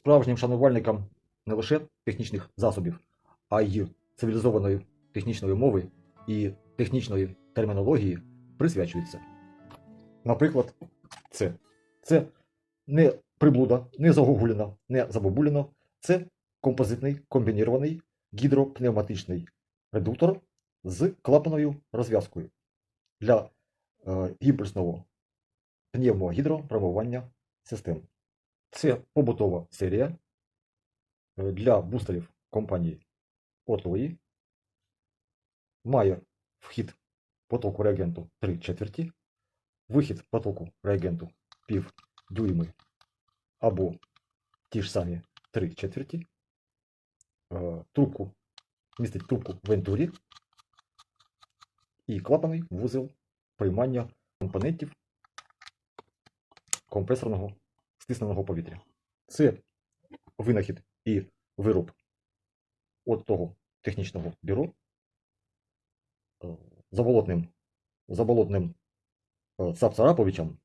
справжнім шанувальникам не лише технічних засобів, а й цивілізованої технічної мови і технічної термінології присвячується. Наприклад, це. Це не приблуда, не загогуліна, не забабуліно. Це композитний комбінірований гідропневматичний редуктор з клапаною розв'язкою для е, імпульсного пневмогідропромивання систем. Це побутова серія е, для бустерів компанії Отої. Має вхід потоку реагенту 3 четверті, вихід потоку реагенту пів дюйми або ті ж самі 3 четверті. Е, Трубку містить трубку вентурі і клапаний вузол приймання компонентів компресорного стисненого повітря. Це винахід і вироб от того технічного бюро е, заболотним, заболотним е, Цапцараповичем.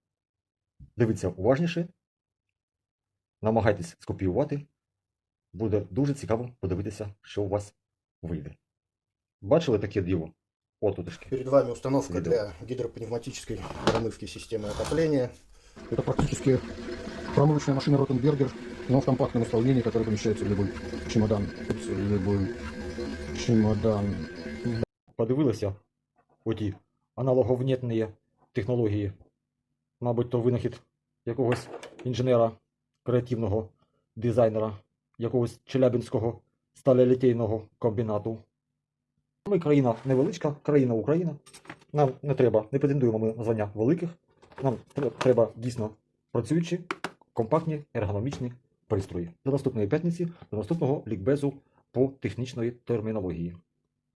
Дивіться уважніше, намагайтесь скопіювати. Буде дуже цікаво подивитися, що у вас вийде. Бачили таке диво? От утишки. Перед вами установка Видел. для гидропневматической промывки системы отопления. Это практически промывочная машина Ротенбергер, но в компактном исполнении, которая помещается в любой чемодан. В любой чемодан. подивилися оті аналоговнітні технології, мабуть, то винахід якогось інженера, креативного дизайнера, якогось челябінського сталелітейного комбінату. Ми країна невеличка, країна Україна. Нам не треба, не претендуємо ми на звання великих. Нам треба дійсно працюючі, компактні, ергономічні пристрої. До наступної п'ятниці, до наступного лікбезу по технічної термінології.